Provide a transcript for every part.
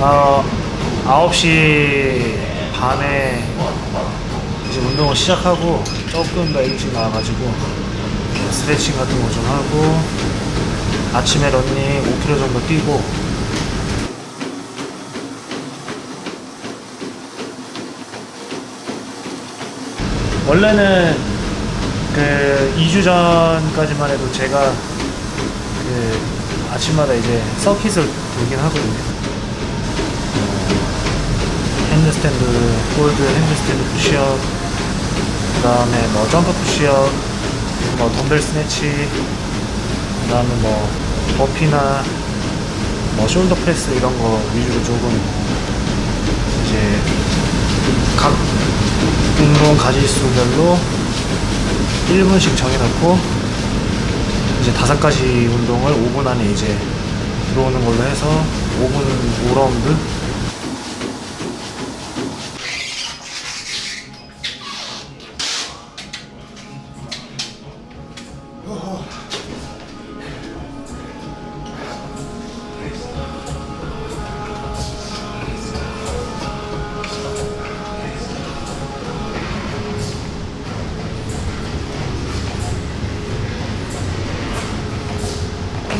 어, 9시 반에 이제 운동을 시작하고 조금 더 일찍 나와가지고 스트레칭 같은 거 좀 하고 아침에 런닝 5km 정도 뛰고 원래는 그 2주 전까지만 해도 제가 그 아침마다 이제 서킷을 돌긴 하거든요. 어, 핸드스탠드, 홀드 핸드스탠드 푸시업, 그 다음에 뭐 점프 푸시업, 뭐 덤벨 스네치, 그 다음에 뭐 버피나 뭐 숄더 프레스 이런 거 위주로 조금 이제 각 운동 가지수별로 1분씩 정해놓고 이제 다섯 가지 운동을 5분 안에 이제 들어오는 걸로 해서 5분 5라운드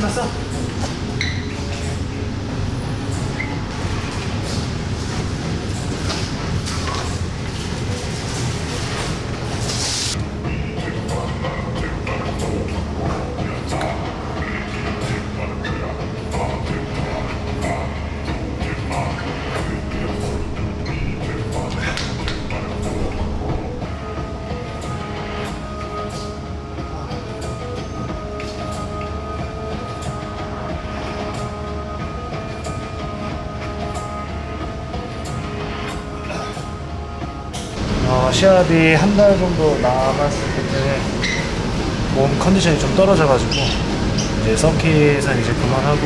끝났어? 어, 시합이 한 달 정도 남았을 때문에 몸 컨디션이 좀 떨어져가지고 이제 서킷은 이제 그만하고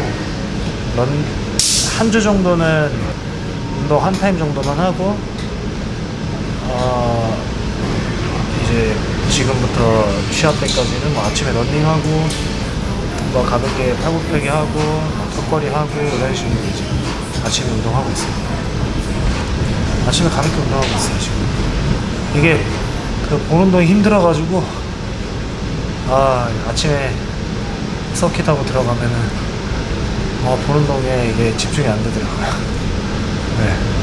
런 한 주 정도는 운동 한 타임 정도만 하고 어, 이제 지금부터 시합 때까지는 뭐 아침에 런닝하고 뭐 가볍게 팔굽혀펴기 하고 뭐 턱걸이 하고 이런 식으로 이제 아침에 운동하고 있어요. 아침에 가볍게 운동하고 있어요 지금. 이게 그 본운동이 힘들어가지고 아 아침에 서킷하고 들어가면은 어 본운동에 이게 집중이 안 되더라고요. 네.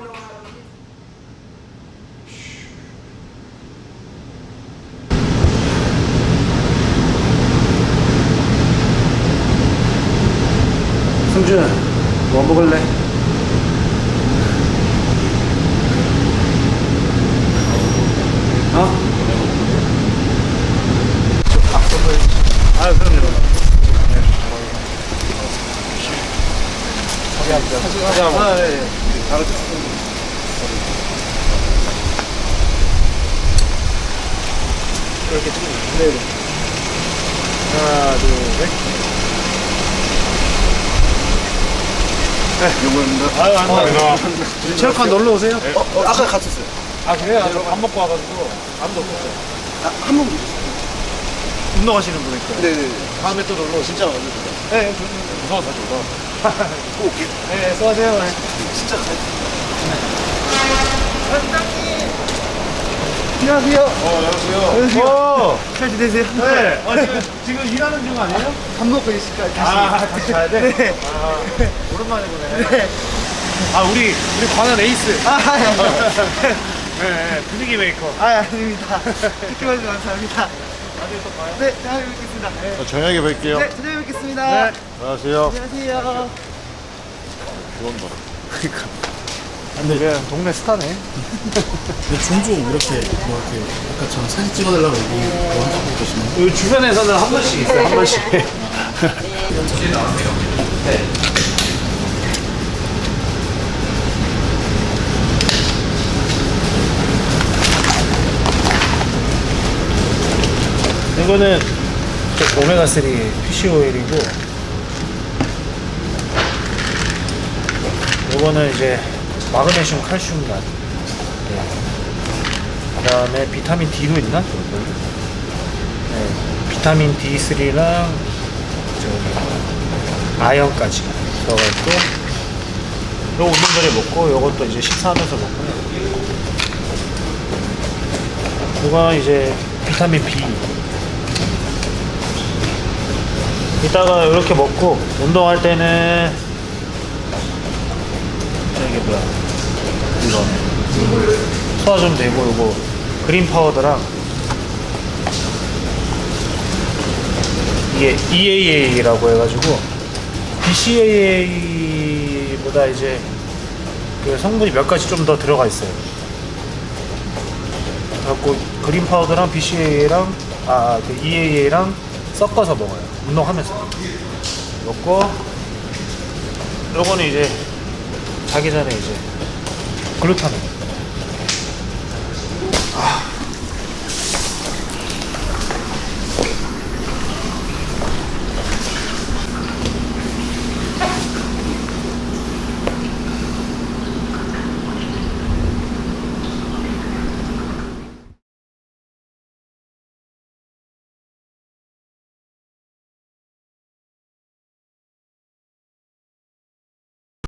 I 승준 뭐 먹을래? 어? 아 그럼요. 아, 예, 예. 이렇게 찍는 거. 네. 하나, 둘, 셋. 아유, 안 체육관 놀러 오세요? 어, 어, 아까 같았어요. 아, 그래요? 밥 먹고 와가지고 아무도 없었어요. 아, 한 번. 운동하시는 분 있어요. 네네. 다음에 또 놀러 오시죠. 진짜 완전 네, 무서워서 무서워. 꼭. 네, 수고하세요. 네. 진짜 잘. 안녕하세요. 어, 안녕하세요. 안녕하세요. 잘 지내세요? 네. 어, 지금, 지금 일하는 중 아니에요? 밥 먹고 있을까요? 다시. 아, 다시 가야 돼? 네. 아, 오랜만에 보네. 네. 아, 우리, 우리 관한 에이스. 아, 아니, 아니. 네, 네, 분위기 메이커. 아, 아닙니다. 듣기 봐주셔서 감사합니다. 나중에 또 봐요. 네, 다음에 뵙겠습니다. 네, 저녁에 뵐게요. 네 저녁에 뵙겠습니다. 네. 안녕하세요. 안녕하세요. 좋은 거. 근데 그냥 동네 스타네. 근데 종종 이렇게 뭐 이렇게 아까처럼 사진 찍어달라고 얘기 뭐 하시고 계시나요? 이 주변에서는 한 번씩 있어요, 한 번씩. 이거는 오메가3 피쉬 오일이고 이거는 이제 마그네슘 칼슘 맛그 다음에 비타민 D도 있나? 네, 비타민 D3랑 저기 아연까지 들어가 있고 요거 운동 전에 먹고 요것도 이제 식사하면서 먹고요. 그거 이제 비타민 B. 이따가 이렇게 먹고 운동할 때는 이게 뭐야 이거 소화 좀 되고 요거 그린 파우더랑 이게 EAA라고 해가지고 BCAA보다 이제 그 성분이 몇 가지 좀 더 들어가 있어요. 그래갖고 그린 파우더랑 BCAA랑 아, 그 EAA랑 섞어서 먹어요. 운동하면서 먹고 요거는 이제 자기 전에 이제 글루타민. 아,